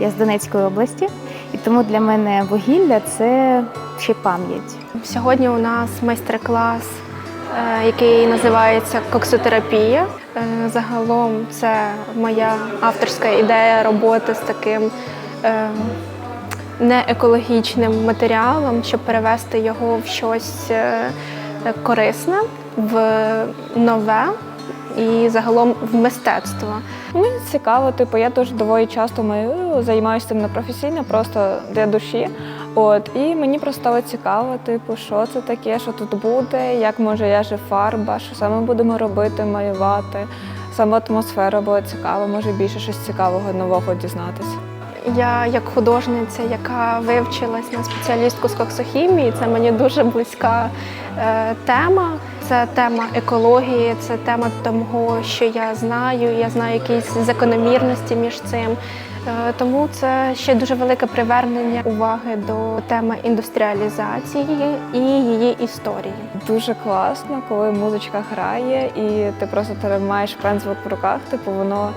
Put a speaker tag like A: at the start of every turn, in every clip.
A: Я з Донецької області, і тому для мене вугілля це ще пам'ять.
B: Сьогодні у нас майстер-клас, е, який називається коксотерапія. Е, Загалом це моя авторська ідея роботи з таким е, неекологічним матеріалом, щоб перевести його в щось корисне, в нове і загалом в мистецтво.
C: Мені цікаво, типу, я дуже доволі часто малюю, займаюся цим не професійно, просто для душі. От і мені просто стало цікаво, типу, що це таке, що тут буде, як може ляже фарба, що саме будемо робити, малювати. Саме атмосфера була цікава, може більше щось цікавого нового дізнатися.
B: Я як художниця, яка вивчилась на спеціалістку з коксохімії, це мені дуже близька е, тема. Це тема екології, це тема того, що я знаю. Я знаю якісь закономірності між цим. Е, тому це ще дуже велике привернення уваги до теми індустріалізації і її історії.
C: Дуже класно, коли музичка грає, і ти просто тримаєш пензлик в руках, типу воно.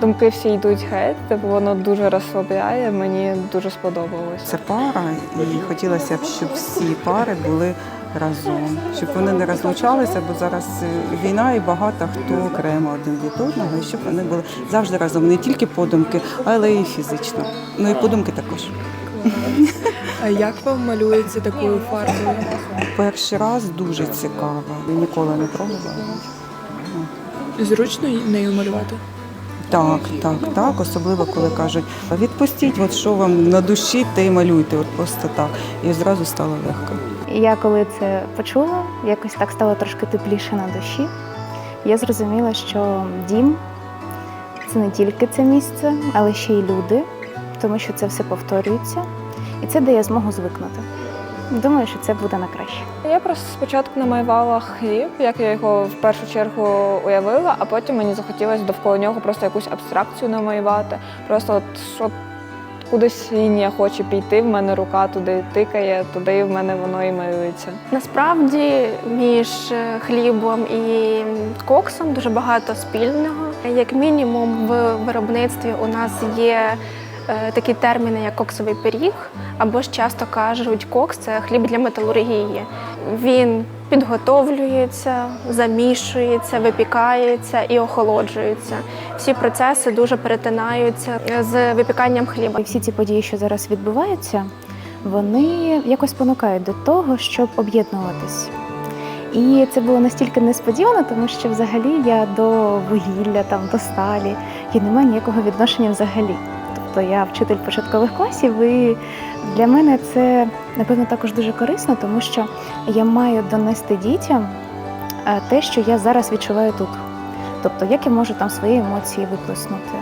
C: Думки всі йдуть геть, типу воно дуже розслабляє, мені дуже сподобалось.
D: Це пара, і хотілося б, щоб всі пари були разом, щоб вони не розлучалися, бо зараз е, війна і багато хто окремо один від одного, і щоб вони були завжди разом, не тільки подумки, але і фізично. Ну і подумки також.
E: А як вам малюється такою фарбою?
D: Перший раз дуже цікаво. Ніколи не пробувала.
E: Зручно нею малювати?
D: Так, так, так. Особливо коли кажуть, відпустіть, от що вам на душі, те й малюйте. От просто так. І зразу стало легко.
A: Я коли це почула, якось так стало трошки тепліше на душі. Я зрозуміла, що дім це не тільки це місце, але ще й люди, тому що це все повторюється, і це дає змогу звикнути. Думаю, що це буде на краще.
C: Я просто спочатку намалювала хліб, як я його в першу чергу уявила, а потім мені захотілося довкола нього просто якусь абстракцію намалювати. Просто от що кудись лінія хоче піти, в мене рука туди тикає, туди в мене воно і малюється.
B: Насправді між е, хлібом і коксом дуже багато спільного. Як мінімум, в виробництві у нас є такі терміни, як коксовий пиріг, або ж часто кажуть, кокс це хліб для металургії. Він підготовлюється, замішується, випікається і охолоджується. Всі процеси дуже перетинаються з випіканням хліба.
A: І всі ці події, що зараз відбуваються, вони якось спонукають до того, щоб об'єднуватись. І це було настільки несподівано, тому що взагалі я до вугілля, там, до сталі, я не маю ніякого відношення взагалі. Тобто я вчитель початкових класів, і для мене це напевно також дуже корисно, тому що я маю донести дітям е, те, що я зараз відчуваю тут. Тобто, як я можу там свої емоції виплеснути.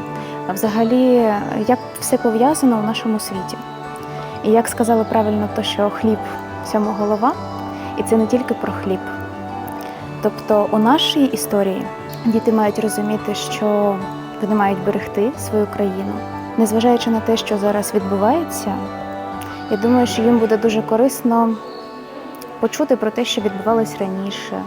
A: А взагалі, як все пов'язано в нашому світі. І як сказали правильно, то що хліб всьому голова, і це не тільки про хліб. Тобто, у нашій історії діти мають розуміти, що вони мають берегти свою країну, незважаючи на те, що зараз відбувається. Я думаю, що їм буде дуже корисно почути про те, що відбувалось раніше,